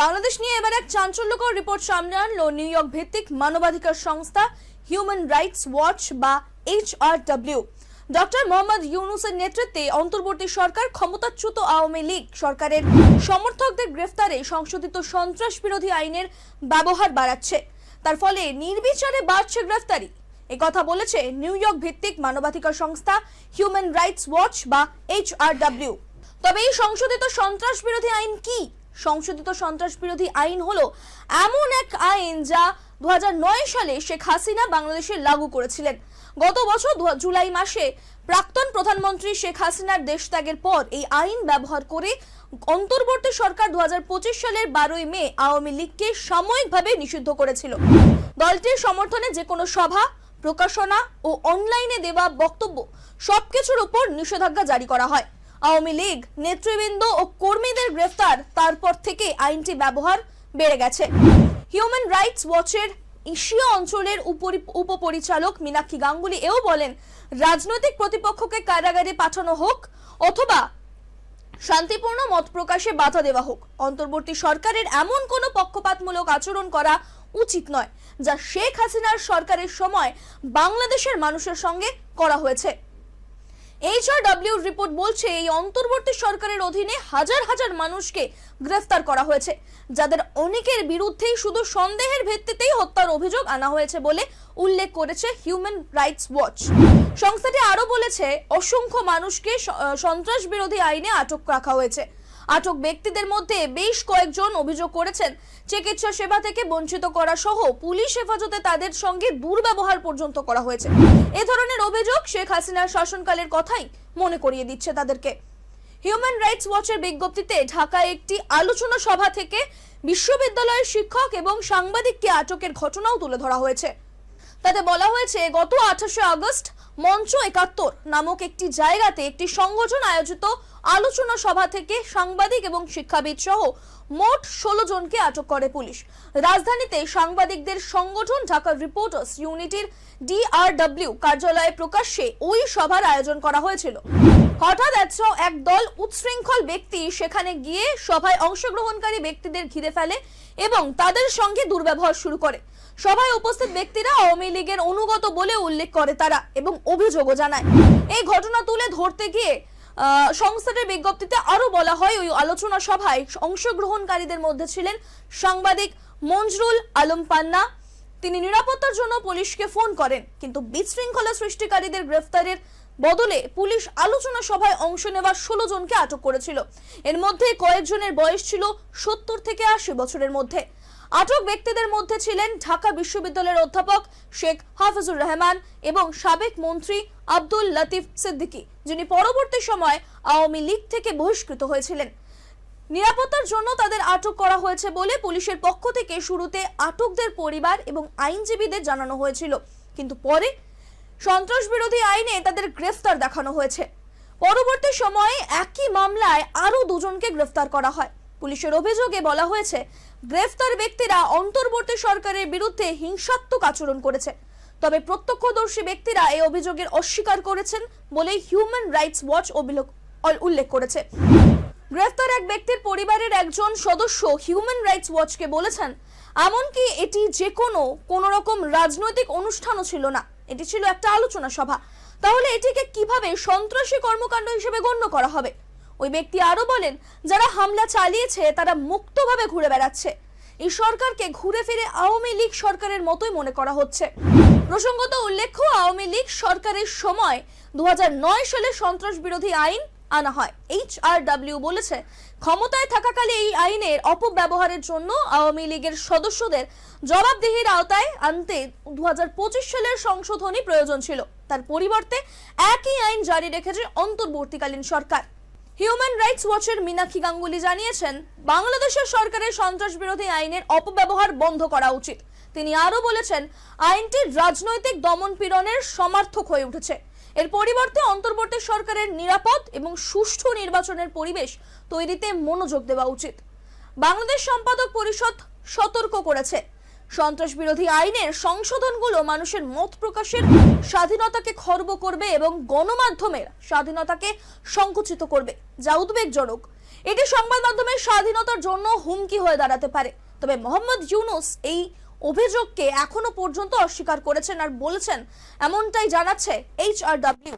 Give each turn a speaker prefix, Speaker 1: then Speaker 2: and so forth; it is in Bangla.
Speaker 1: বাংলাদেশ নিয়ে এবার এক চাঞ্চল্যকর রিপোর্ট সামনে আনলো নিউ ইয়র্ক ভিত্তিক মানবাধিকার সংস্থা হিউম্যান রাইটস ওয়াচ বা H R HRW doctor Mohammad ইউনুসের নেতৃত্বে অন্তর্বর্তী সরকার ক্ষমতাচ্যুত আওয়ামী লীগ সরকারের সমর্থকদের গ্রেফতারে সংশোধিত সন্ত্রাস বিরোধী আইনের ব্যবহার বাড়াচ্ছে। তার ফলে নির্বিচারে বাড়ছে গ্রেফতারি। কথা বলেছে নিউ ইয়র্ক ভিত্তিক মানবাধিকার সংস্থা হিউম্যান রাইটস ওয়াচ বা এইচআরডব্লিউ তবে এই সংশোধিত সন্ত্রাস বিরোধী আইন কি? সংশোধিত সন্ত্রাস বিরোধী আইন হলো এমন এক আইন যা দু হাজার নয় সালে শেখ হাসিনা বাংলাদেশে লাগু করেছিলেন। গত বছর জুলাই মাসে প্রাক্তন প্রধানমন্ত্রী শেখ হাসিনার দেশত্যাগের পর এই আইন ব্যবহার করে অন্তর্বর্তী সরকার দু হাজার পঁচিশ সালের বারোই মে আওয়ামী লীগকে সাময়িকভাবে নিষিদ্ধ করেছিল। দলটির সমর্থনে যে কোনো সভা, প্রকাশনা ও অনলাইনে দেওয়া বক্তব্য সবকিছুর উপর নিষেধাজ্ঞা জারি করা হয়। আওয়ামী লীগ, নেতৃবৃন্দ ও কর্মীদের গ্রেফতার, তারপর থেকে আইনটি ব্যবহার বেড়ে গেছে। হিউম্যান রাইটস ওয়াচের এশিয়া অঞ্চলের উপপরিচালক মীনাক্ষী গাঙ্গুলি এও বলেন, রাজনৈতিক প্রতিপক্ষকে কারাগারে পাঠানো হোক অথবা শান্তিপূর্ণ মত প্রকাশে বাধা দেওয়া হোক, অন্তর্বর্তী সরকারের এমন কোনো পক্ষপাতমূলক আচরণ করা উচিত নয়, যা শেখ হাসিনার সরকারের সময় বাংলাদেশের মানুষের সঙ্গে করা হয়েছে। এইচআরডব্লিউর রিপোর্ট বলছে এই অন্তর্বর্তী সরকারের অধীনে হাজার হাজার মানুষকে গ্রেফতার করা হয়েছে। যাদের অনেকের বিরুদ্ধেই শুধু সন্দেহের ভিত্তিতেই হত্যার অভিযোগ আনা হয়েছে বলে উল্লেখ করেছে হিউম্যান রাইটস ওয়াচ সংস্থাটি আরও বলেছে, অসংখ্য মানুষকে সন্ত্রাস বিরোধী আইনে আটক রাখা হয়েছে। আটক ব্যক্তিদের মধ্যে বেশ কয়েকজন অভিযোগ করেছেন। চিকিৎসা সেবা থেকে বঞ্চিত করা সহ পুলিশ হেফাজতে তাদের সঙ্গে দুর্ব্যবহার পর্যন্ত করা হয়েছে। এ ধরনের অভিযোগ শেখ হাসিনার শাসনকালের কথাই মনে করিয়ে দিচ্ছে তাদেরকে। হিউম্যান রাইটস ওয়াচের বিজ্ঞপ্তিতে ঢাকায় একটি আলোচনা সভা থেকে বিশ্ববিদ্যালয়ের শিক্ষক এবং সাংবাদিককে আটকের ঘটনাও তুলে ধরা হয়েছে। তাতে বলা হয়েছে, গত আঠাশে আগস্ট মঞ্চ একাত্তর নামক একটি জায়গাতে একটি সংগঠন আয়োজিত আলোচনা সভা থেকে সাংবাদিক এবং শিক্ষাবিদ সহ মোট ষোলো জনকে আটক করে পুলিশ। রাজধানীতে সাংবাদিকদের সংগঠন ঢাকা রিপোর্টার্স ইউনিটির ডিআরডব্লিউ কার্যালয়ে প্রকাশ্যে ওই সভার আয়োজন করা হয়েছিল। হঠাৎ একশো এক দল উচ্ছৃঙ্খল ব্যক্তি সেখানে গিয়ে সভায় অংশগ্রহণকারী ব্যক্তিদের ঘিরে ফেলে এবং তাদের সঙ্গে দুর্ব্যবহার শুরু করে। সভায় উপস্থিত ব্যক্তিরা আওয়ামী লীগের অনুগত বলে উল্লেখ করে তারা এবং অভিযোগও জানায়। এই ঘটনা তুলে ধরতে গিয়ে সংস্থাটির বিজ্ঞপ্তিতে আরও বলা হয়, ওই আলোচনা সভায় অংশগ্রহণকারীদের মধ্যে ছিলেন সাংবাদিক মঞ্জরুল আলম পান্না। তিনি নিরাপত্তার জন্য পুলিশকে ফোন করেন, কিন্তু বিশৃঙ্খলা সৃষ্টিকারীদের গ্রেফতারের বদলে পুলিশ আলোচনা সভায় অংশ নেওয়া ষোলো জনকে আটক করেছিল। এর মধ্যে কয়েকজনের বয়স ছিল সত্তর থেকে আশি বছরের মধ্যে। আটক ব্যক্তিদের মধ্যে ছিলেন ঢাকা বিশ্ববিদ্যালয়ের অধ্যাপক শেখ হাফিজুর রহমান এবং সাবেক মন্ত্রী আব্দুল লতিফ সিদ্দিকী, যিনি পরবর্তী সময় আওয়ামী লীগ থেকে বহিষ্কৃত হয়েছিলেন। নিরাপত্তার জন্য তাদের আটক করা হয়েছে বলে পুলিশের পক্ষ থেকে শুরুতে আটকদের পরিবার এবং আইনজীবীদের জানানো হয়েছিল। কিন্তু পরে সন্ত্রাস বিরোধী আইনে তাদের গ্রেফতার দেখানো হয়েছে। পরবর্তী সময়ে একই মামলায় আরও দুজনকে গ্রেফতার করা হয়। পুলিশের অভিযোগে বলা হয়েছে, গ্রেফতার ব্যক্তিরা অন্তর্বর্তী সরকারের বিরুদ্ধে হিংসাত্মক আচরণ করেছে। তবে প্রত্যক্ষদর্শী ব্যক্তিরা এই অভিযোগের অস্বীকার করেছেন বলে হিউম্যান রাইটস ওয়াচ উল্লেখ করেছে। গ্রেফতার এক ব্যক্তির পরিবারের একজন সদস্য হিউম্যান রাইটস ওয়াচকে বলেছেন, এমনকি এটি যে কোনো কোনো রকম রাজনৈতিক অনুষ্ঠানও ছিল না। এটি ছিল একটা আলোচনা সভা। তাহলে এটিকে কীভাবে সন্ত্রাসী কর্মকাণ্ড হিসেবে গণ্য করা হবে? ওই ব্যক্তি আরও বলেন, যারা হামলা চালিয়েছে, তারা মুক্তভাবে ঘুরে বেড়াচ্ছে। এই সরকারকে ঘুরে ফিরে আওয়ামী লীগ সরকারের মতোই মনে করা হচ্ছে। প্রসঙ্গত উল্লেখ্য, আওয়ামী লীগ সরকারের সময় দুহাজার নয় সালে সন্ত্রাস বিরোধী আইন আনা হয়। এইচআরডব্লিউ বলেছে, ক্ষমতায় থাকাকালে এই আইনের অপব্যবহারের জন্য আওয়ামী লীগের সদস্যদের জবাবদিহির আওতায় আনতে দু হাজার পঁচিশ সালের সংশোধনী প্রয়োজন ছিল। তার পরিবর্তে একই আইন জারি রেখেছে অন্তর্বর্তীকালীন সরকার। হিউম্যান রাইটস ওয়াচের মীনাক্ষী গাঙ্গুলি জানিয়েছেন, বাংলাদেশের সরকারের সন্ত্রাস বিরোধী আইনের অপব্যবহার বন্ধ করা উচিত। তিনি আরও বলেছেন, আইনটি রাজনৈতিক দমন পীড়নের সমার্থক হয়ে উঠেছে। এর পরিবর্তে অন্তর্বর্তী সরকারের নিরাপদ এবং সুষ্ঠু নির্বাচনের পরিবেশ তৈরিতে মনোযোগ দেওয়া উচিত। বাংলাদেশ সম্পাদক পরিষদ সতর্ক করেছে। সন্ত্রাস বিরোধী আইনের সংশোধনগুলো মানুষের মত প্রকাশের স্বাধীনতাকে খর্ব করবে এবং গণমাধ্যমের স্বাধীনতাকে সংকুচিত করবে, যা উদ্বেগজনক। এটি সংবাদ মাধ্যমের স্বাধীনতার জন্য হুমকি হয়ে দাঁড়াতে পারে। তবে মোহাম্মদ ইউনুস এই অভিযোগকে এখনও পর্যন্ত অস্বীকার করেছেন আর বলেছেন, এমনটাই জানাচ্ছে এইচআরডব্লিউ।